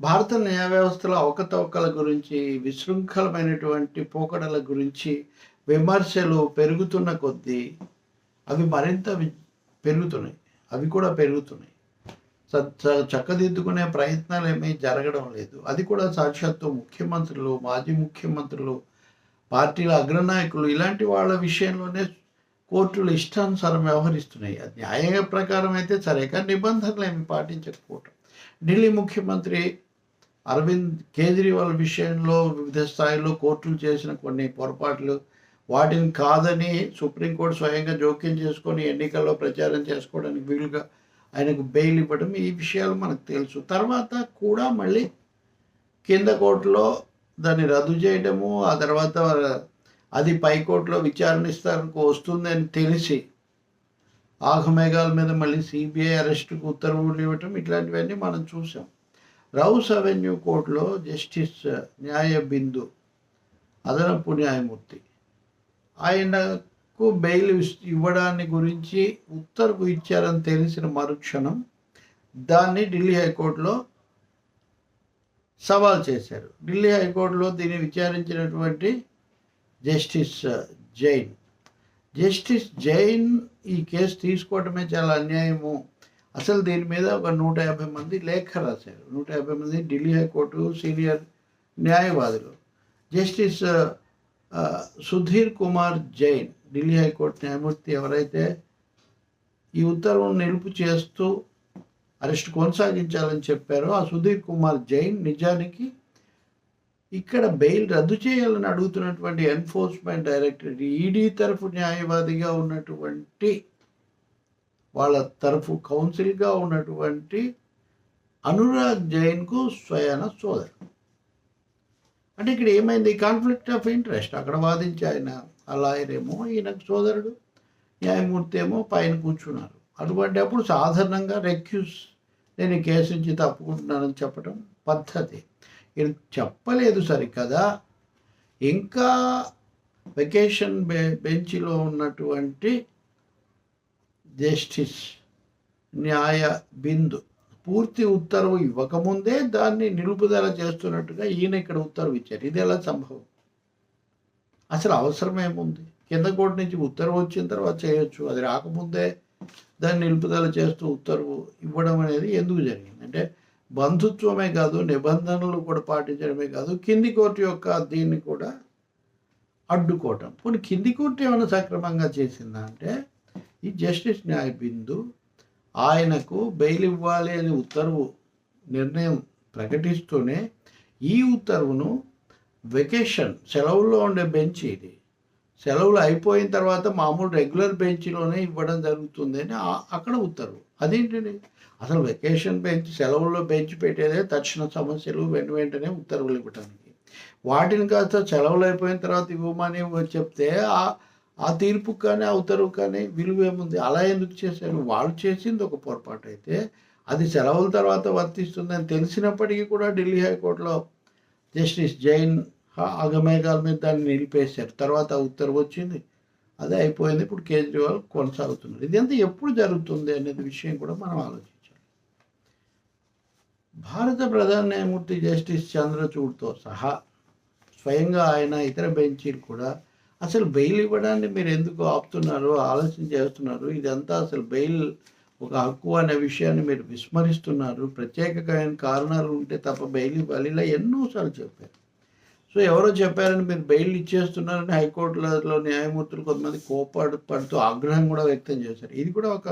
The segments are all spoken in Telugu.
భారత న్యాయ వ్యవస్థలో అవకతవకల గురించి విశృంఖలమైనటువంటి పోకడల గురించి విమర్శలు పెరుగుతున్న కొద్దీ అవి మరింత పెరుగుతున్నాయి. అవి కూడా పెరుగుతున్నాయి. చ- చ- చక్కదిద్దుకునే ప్రయత్నాలు ఏమీ జరగడం లేదు. అది కూడా సాక్షాత్తు ముఖ్యమంత్రులు మాజీ ముఖ్యమంత్రులు పార్టీల అగ్రనాయకులు ఇలాంటి వాళ్ళ విషయంలోనే కోర్టులు ఇష్టానుసారం వ్యవహరిస్తున్నాయి. అది న్యాయ ప్రకారం అయితే సరే కానీ నిబంధనలు ఏమి పాటించకపోవటం. ఢిల్లీ ముఖ్యమంత్రి అరవింద్ కేజ్రీవాల్ విషయంలో వివిధ స్థాయిలో కోర్టులు చేసిన కొన్ని పొరపాట్లు వాటిని కాదని సుప్రీంకోర్టు స్వయంగా జోక్యం చేసుకొని ఎన్నికల్లో ప్రచారం చేసుకోవడానికి వీలుగా ఆయనకు బెయిల్ ఇవ్వడం ఈ విషయాలు మనకు తెలుసు. తర్వాత కూడా మళ్ళీ కింద కోర్టులో దాన్ని రద్దు చేయడము ఆ తర్వాత అది పైకోర్టులో విచారణిస్తానికి వస్తుందని తెలిసి ఆఘమేఘాల మీద మళ్ళీ సిబిఐ అరెస్టుకు ఉత్తర్వులు ఇవ్వటం ఇట్లాంటివన్నీ మనం చూసాం. రౌస్ అవెన్యూ కోర్టులో జస్టిస్ న్యాయ బిందు అదనపు న్యాయమూర్తి. ఆయనకు బెయిల్ ఇవ్వడాన్ని గురించి ఉత్తర్వు ఇచ్చారని తెలిసిన మరుక్షణం దాన్ని ఢిల్లీ హైకోర్టులో సవాల్ చేశారు. ఢిల్లీ హైకోర్టులో దీన్ని విచారించినటువంటి జస్టిస్ జైన్. జస్టిస్ జైన్ ఈ కేసు తీసుకోవటమే చాలా అన్యాయము. అసలు దీని మీద ఒక నూట యాభై మంది లేఖ రాశారు. నూట యాభై మంది ఢిల్లీ హైకోర్టు సీనియర్ న్యాయవాదులు. Justice Sudhir Kumar Jain Delhi high court న్యాయమూర్తి ఎవరైతే ఈ ఉత్తర్వును నిలుపు చేస్తూ అరెస్ట్ కొనసాగించాలని చెప్పారో ఆ సుధీర్ కుమార్ జైన్ నిజానికి ఇక్కడ బెయిల్ రద్దు చేయాలని అడుగుతున్నటువంటి ఎన్ఫోర్స్మెంట్ డైరెక్టరేట్ ఈడీ తరఫు న్యాయవాదిగా ఉన్నటువంటి వాళ్ళ తరఫు కౌన్సిల్గా ఉన్నటువంటి అనురాగ్ జైన్కు స్వయాన సోదరు. అంటే ఇక్కడ ఏమైంది? కాన్ఫ్లిక్ట్ ఆఫ్ ఇంట్రెస్ట్ అక్కడ వాదించి ఆయన ఆ లాయర్ ఏమో ఈయనకు సోదరుడు న్యాయమూర్తి ఏమో పైన కూర్చున్నారు. అటువంటి అప్పుడు సాధారణంగా రెక్యూస్ నేను ఈ కేసు నుంచి తప్పుకుంటున్నానని చెప్పడం పద్ధతి. ఈయన చెప్పలేదు సరికదా. ఇంకా వెకేషన్ బె బెంచ్లో ఉన్నటువంటి జస్టిస్ న్యాయ బిందు. పూర్తి ఉత్తర్వు ఇవ్వకముందే దాన్ని నిలుపుదల చేస్తున్నట్టుగా ఈయన ఇక్కడ ఉత్తర్వు ఇచ్చారు. ఇది ఎలా సంభవం? అసలు అవసరం ఏముంది కింద కోర్టు నుంచి ఉత్తర్వు వచ్చిన తర్వాత చేయొచ్చు. అది రాకముందే దాన్ని నిలుపుదల చేస్తూ ఉత్తర్వు ఇవ్వడం అనేది ఎందుకు జరిగింది? అంటే బంధుత్వమే కాదు నిబంధనలు కూడా పాటించడమే కాదు కింది కోర్టు యొక్క దీన్ని కూడా అడ్డుకోవటం. పోనీ కింది కోర్టు ఏమైనా సక్రమంగా చేసిందా అంటే ఈ జస్టిస్ న్యాయ బిందు ఆయనకు బెయిల్ ఇవ్వాలి అని ఉత్తర్వు నిర్ణయం ప్రకటిస్తూనే ఈ ఉత్తర్వును వెకేషన్ సెలవుల్లో ఉండే బెంచ్ ఇది. సెలవులు అయిపోయిన తర్వాత మామూలు రెగ్యులర్ బెంచ్లోనే ఇవ్వడం జరుగుతుంది అని అక్కడ ఉత్తర్వు. అదేంటండి అసలు వెకేషన్ బెంచ్ సెలవుల్లో బెంచ్ పెట్టేదే తక్షణ సమస్యలు వెంట వెంటనే ఉత్తర్వులు ఇవ్వడానికి వాటిని కాస్త సెలవులు అయిపోయిన తర్వాత ఇవ్వమని చెప్తే ఆ తీర్పు కానీ ఆ ఉత్తర్వు కానీ విలువ ఏముంది? అలా ఎందుకు చేశారు? వాళ్ళు చేసింది ఒక పొరపాటు అయితే అది సెలవుల తర్వాత వర్తిస్తుందని తెలిసినప్పటికీ కూడా ఢిల్లీ హైకోర్టులో జస్టిస్ జైన్ హ- అగమేఘాల మీద దాన్ని నిలిపేశారు. తర్వాత ఆ ఉత్తర్వు వచ్చింది. అదే అయిపోయింది. ఇప్పుడు కేజ్రీవాల్ కొనసాగుతున్నారు. ఇదంతా ఎప్పుడు జరుగుతుంది అనేది విషయం కూడా మనం ఆలోచించాలి. భారత ప్రధాన న్యాయమూర్తి జస్టిస్ చంద్రచూడ్తో సహా స్వయంగా ఆయన ఇతర బెంచీలు కూడా అసలు బెయిల్ ఇవ్వడాన్ని మీరు ఎందుకు ఆపుతున్నారు ఆలోచన చేస్తున్నారు? ఇదంతా అసలు బెయిల్ ఒక హక్కు అనే విషయాన్ని మీరు విస్మరిస్తున్నారు. ప్రత్యేకమైన కారణాలు ఉంటే తప్ప బెయిల్ ఇవ్వాలి. ఇలా ఎన్నోసార్లు చెప్పారు. సో ఎవరో చెప్పారని మీరు బెయిల్ ఇచ్చేస్తున్నారని హైకోర్టులలో న్యాయమూర్తులు కొంతమంది కోపాడు పడుతూ ఆగ్రహం కూడా వ్యక్తం చేశారు. ఇది కూడా ఒక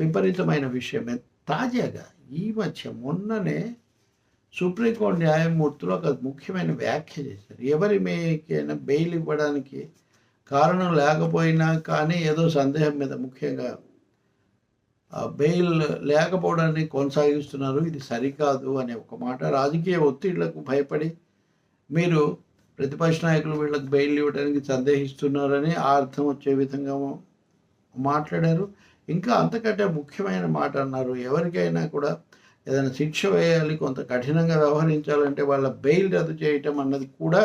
విపరీతమైన విషయమే. తాజాగా ఈ మధ్య మొన్ననే సుప్రీంకోర్టు న్యాయమూర్తులు ఒక ముఖ్యమైన వ్యాఖ్య చేశారు. ఎవరి మీకైనా బెయిల్ ఇవ్వడానికి కారణం లేకపోయినా కానీ ఏదో సందేహం మీద ముఖ్యంగా బెయిల్ లేకపోవడాన్ని కొనసాగిస్తున్నారు. ఇది సరికాదు అనే ఒక మాట. రాజకీయ ఒత్తిళ్ళకు భయపడి మీరు ప్రతిపక్ష నాయకులు వీళ్ళకి బెయిల్ ఇవ్వడానికి సందేహిస్తున్నారని ఆ అర్థం వచ్చే విధంగా మాట్లాడారు. ఇంకా అంతకంటే ముఖ్యమైన మాట అన్నారు. ఎవరికైనా కూడా ఏదైనా శిక్ష వేయాలి కొంత కఠినంగా వ్యవహరించాలంటే వాళ్ళ బెయిల్ రద్దు చేయటం అన్నది కూడా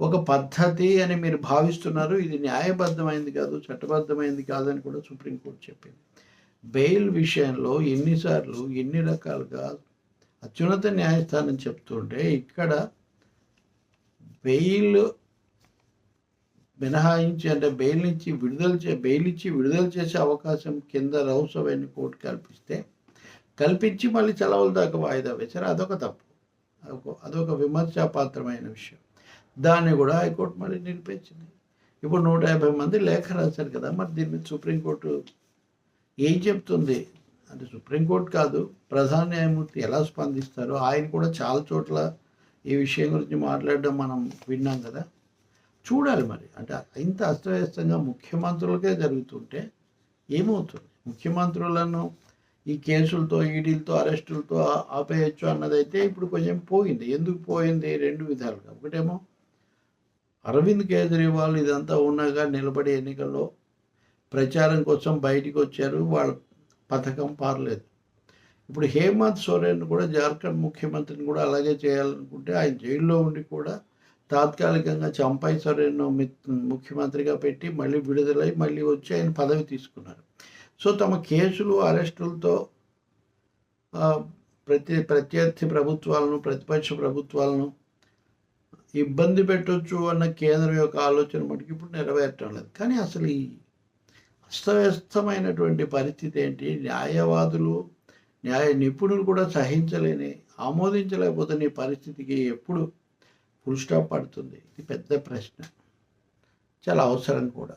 ఒక పద్ధతి అని మీరు భావిస్తున్నారు. ఇది న్యాయబద్ధమైంది కాదు చట్టబద్ధమైంది కాదని కూడా సుప్రీంకోర్టు చెప్పింది. బెయిల్ విషయంలో ఎన్నిసార్లు ఎన్ని రకాలుగా అత్యున్నత న్యాయస్థానం చెప్తుంటే ఇక్కడ బెయిల్ మినహాయించి అంటే బెయిల్ నుంచి విడుదల చే బెయిల్ ఇచ్చి విడుదల చేసే అవకాశం కింద రౌస్ అవన్నీ కోర్టు కల్పిస్తే కల్పించి మళ్ళీ చలవల దాకా వాయిదా వేశారు. అదొక తప్పు. అదొక అదొక విమర్శాపాత్రమైన విషయం. దాన్ని కూడా హైకోర్టు మళ్ళీ నిలిపించింది ఇప్పుడు నూట యాభై మంది లేఖ రాశారు కదా మరి దీని మీద సుప్రీంకోర్టు ఏం చెప్తుంది? అంటే సుప్రీంకోర్టు కాదు ప్రధాన న్యాయమూర్తి ఎలా స్పందిస్తారో ఆయన కూడా చాలా చోట్ల ఈ విషయం గురించి మాట్లాడడం మనం విన్నాం కదా. చూడాలి మరి. అంటే ఇంత అస్తవ్యస్తంగా ముఖ్యమంత్రులకే జరుగుతుంటే ఏమవుతుంది? ముఖ్యమంత్రులను ఈ కేసులతో ఈడీలతో అరెస్టులతో ఆపేయచ్చు అన్నదైతే ఇప్పుడు కొంచెం పోయింది. ఎందుకు పోయింది? రెండు విధాలుగా. ఒకటేమో అరవింద్ కేజ్రీవాల్ ఇదంతా ఉన్నాగా నిలబడి ఎన్నికల్లో ప్రచారం కోసం బయటికి వచ్చారు వాళ్ళ పథకం పారలేదు. ఇప్పుడు హేమంత్ సోరెన్ కూడా జార్ఖండ్ ముఖ్యమంత్రిని కూడా అలాగే చేయాలనుకుంటే ఆయన జైల్లో ఉండి కూడా తాత్కాలికంగా చంపై సోరెన్ ముఖ్యమంత్రిగా పెట్టి మళ్ళీ విడుదలై మళ్ళీ వచ్చి ఆయన పదవి తీసుకున్నారు. సో తమ కేసులు అరెస్టులతో ప్రతి ప్రత్యర్థి ప్రభుత్వాలను ప్రతిపక్ష ప్రభుత్వాలను ఇబ్బంది పెట్టొచ్చు అన్న కేంద్రం యొక్క ఆలోచన మటుకు ఇప్పుడు నెరవేరటం లేదు. కానీ అసలు ఈ అస్తవ్యస్తమైనటువంటి పరిస్థితి ఏంటి? న్యాయవాదులు న్యాయ నిపుణులు కూడా సహించలేని ఆమోదించలేకపోతున్న నీ పరిస్థితికి ఎప్పుడు ఫుల్ స్టాప్ పడుతుంది? ఇది పెద్ద ప్రశ్న. చాలా అవసరం కూడా.